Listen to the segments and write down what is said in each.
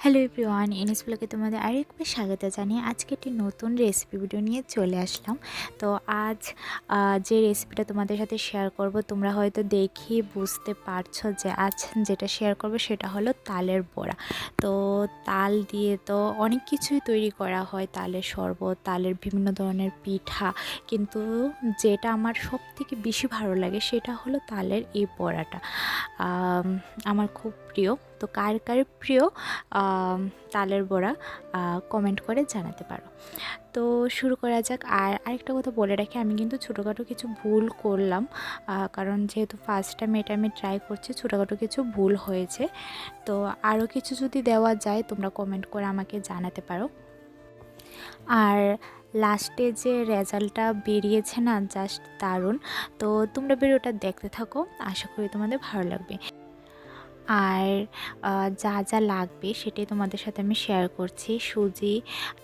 Hello everyone, NS ব্লগে তোমাদের আরেকবার স্বাগত জানিয়ে আজকে একটি নতুন রেসিপি ভিডিও নিয়ে চলে আসলাম। তো আজ যে রেসিপিটা তোমাদের সাথে শেয়ার করব, তোমরা হয়তো দেখি বুঝতে পারছ যে আজ যেটা শেয়ার করব সেটা হলো তালের বড়া। তো তাল দিয়ে তো অনেক কিছুই তৈরি করা হয়, তালের শরবত, তালের বিভিন্ন ধরনের পিঠা। কিন্তু যেটা আমার সব থেকে বেশি ভালো লাগে সেটা হলো তালের এই বড়াটা। আমার খুব প্রিয়। তো কার কার প্রিয় তালের বড়া কমেন্ট করে জানাতে পারো। তো শুরু করা যাক। আর আরেকটা কথা বলে রাখি, আমি কিন্তু ছোটোখাটো কিছু ভুল করলাম কারণ যেহেতু ফার্স্ট টাইম এটা আমি ট্রাই করছি, ছোটোখাটো কিছু ভুল হয়েছে। তো আরও কিছু যদি দেওয়া যায়, তোমরা কমেন্ট করে আমাকে জানাতে পারো। আর লাস্টে যে রেজাল্টটা বেরিয়েছে না জাস্ট দারুণ। তো তোমরা ভিডিওটা দেখতে থাকো, আশা করি তোমাদের ভালো লাগবে। আর যা যা লাগবে সেটাই তোমাদের সাথে আমি শেয়ার করছি। সুজি,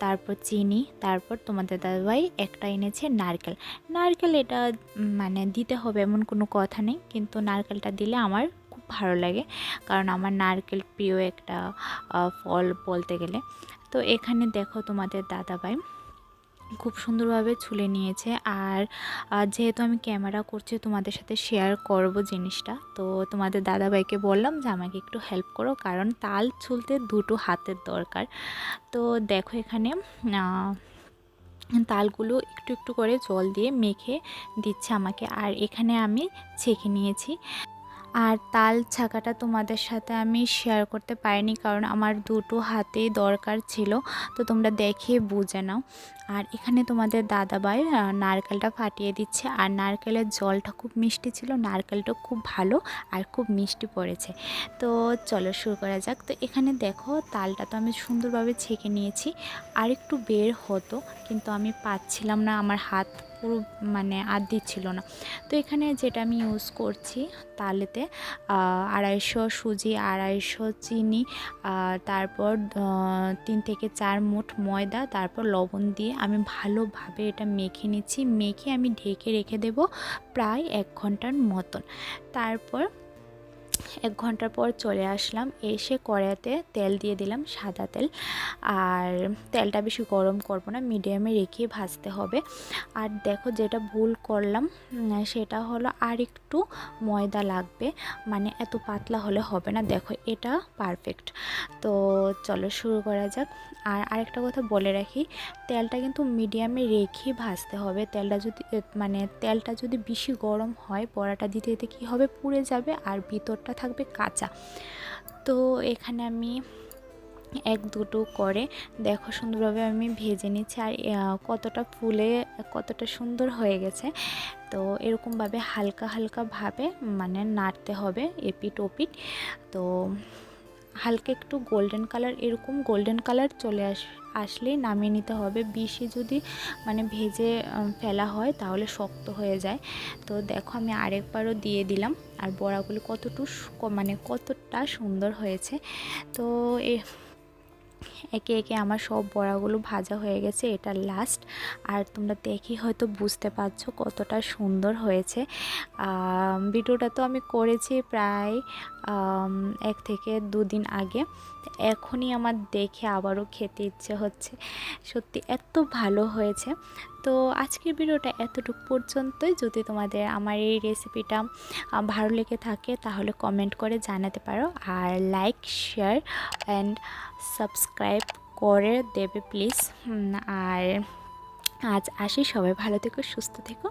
তারপর চিনি, তারপর তোমাদের দাদাভাই একটা এনেছে নারকেল। নারকেল এটা মানে দিতে হবে এমন কোনো কথা নেই, কিন্তু নারকেলটা দিলে আমার খুব ভালো লাগে। কারণ আমার নারকেল প্রিয় একটা ফল বলতে গেলে। তো এখানে দেখো তোমাদের দাদাভাই। খুব সুন্দরভাবে ছুলে নিয়েছে। আর যেহেতু আমি ক্যামেরা করছি, তোমাদের সাথে শেয়ার করব জিনিসটা। তো তোমাদের দাদাভাইকে বললাম যে, আমাকে একটু হেল্প করো, কারণ তাল ছুলতে দুটো হাতের দরকার। তো দেখো এখানে তালগুলো একটু একটু করে জল দিয়ে মেখে দিচ্ছে আমাকে। আর এখানে আমি ছেঁকে নিয়েছি। আর তাল ছাকাটা তোমাদের সাথে আমি শেয়ার করতে পারিনি, কারণ আমার দুটো হাতেই দরকার ছিল। তো তোমরা দেখে বুঝে নাও। আর এখানে তোমাদের দাদাভাই আহ, নারকেলটা ফাটিয়ে দিচ্ছে। আর নারকেলের জলটা খুব মিষ্টি ছিল নারকেলটা খুব ভালো আর খুব মিষ্টি পড়েছে। তো চলো শুরু করা যাক। তো এখানে দেখো তালটা তো আমি সুন্দরভাবে ছেঁকে নিয়েছি। আর একটু বের হতো কিন্তু আমি পাচ্ছিলাম না আমার হাত পুরো মানে আর দিচ্ছিল না। তো এখানে যেটা আমি ইউজ করছি তালেতে আড়াইশো সুজি আড়াইশো চিনি তারপর তিন থেকে চার মুঠ ময়দা তারপর লবণ দিয়ে আমি ভালোভাবে এটা মেখে নিচ্ছি। মেখে আমি ঢেকে রেখে দেব প্রায় এক ঘণ্টার মতন। তারপর এক ঘণ্টার পর চলে আসলাম। এসে কড়াইতে তেল দিয়ে দিলাম সাদা তেল। আর তেলটা বেশি গরম করব না, মিডিয়ামে রেখে ভাজতে হবে। আর দেখো যেটা ভুল করলাম সেটা হলো আর একটু ময়দা লাগবে। মানে এত পাতলা হলে হবে না। দেখো এটা পারফেক্ট তো চলো শুরু করা যাক। আর আরেকটা কথা বলে রাখি, তেলটা কিন্তু মিডিয়ামে রেখে ভাজতে হবে। তেলটা যদি মানে তেলটা যদি বেশি গরম হয় বড়াটা দিতে দিতে কী হবে? পুড়ে যাবে। আর ভিতরটা থাকবে, কাঁচা। তো এখানে আমি এক দুটো করে, দেখো সুন্দরভাবে আমি ভেজে নিচ্ছি। আর কতটা ফুলে, কতটা সুন্দর হয়ে গেছে। তো এরকমভাবে হালকা হালকাভাবে মানে নাড়তে হবে এপিট ওপিট। তো হালকা একটু গোল্ডেন কালার এরকম গোল্ডেন কালার চলে আস আসলেই নামিয়ে নিতে হবে। বেশি যদি মানে ভেজে ফেলা হয় তাহলে শক্ত হয়ে যায়। তো দেখো আমি আরেকবারও দিয়ে দিলাম। আর বড়াগুলো কতটুকু মানে কতটা সুন্দর হয়েছে। তো এ একে একে আমার সব বড়াগুলো ভাজা হয়ে গেছে, এটা লাস্ট আর তোমরা দেখি হয়তো বুঝতে পারছ কতটা সুন্দর হয়েছে। ভিডিওটা তো আমি করেছি প্রায় এক থেকে দুদিন আগে। এখনই আমার দেখে আবারও খেতে ইচ্ছে হচ্ছে। সত্যি এত ভালো হয়েছে। তো আজকের ভিডিওটা এতটুকু পর্যন্তই। যদি তোমাদের আমার এই রেসিপিটা ভালো লেগে থাকে, তাহলে কমেন্ট করে জানাতে পারো। আর লাইক শেয়ার অ্যান্ড সাবস্ক্রাইব করে দেবে প্লিজ আর আজ আসি। সবাই ভালো থেকো, সুস্থ থেকো।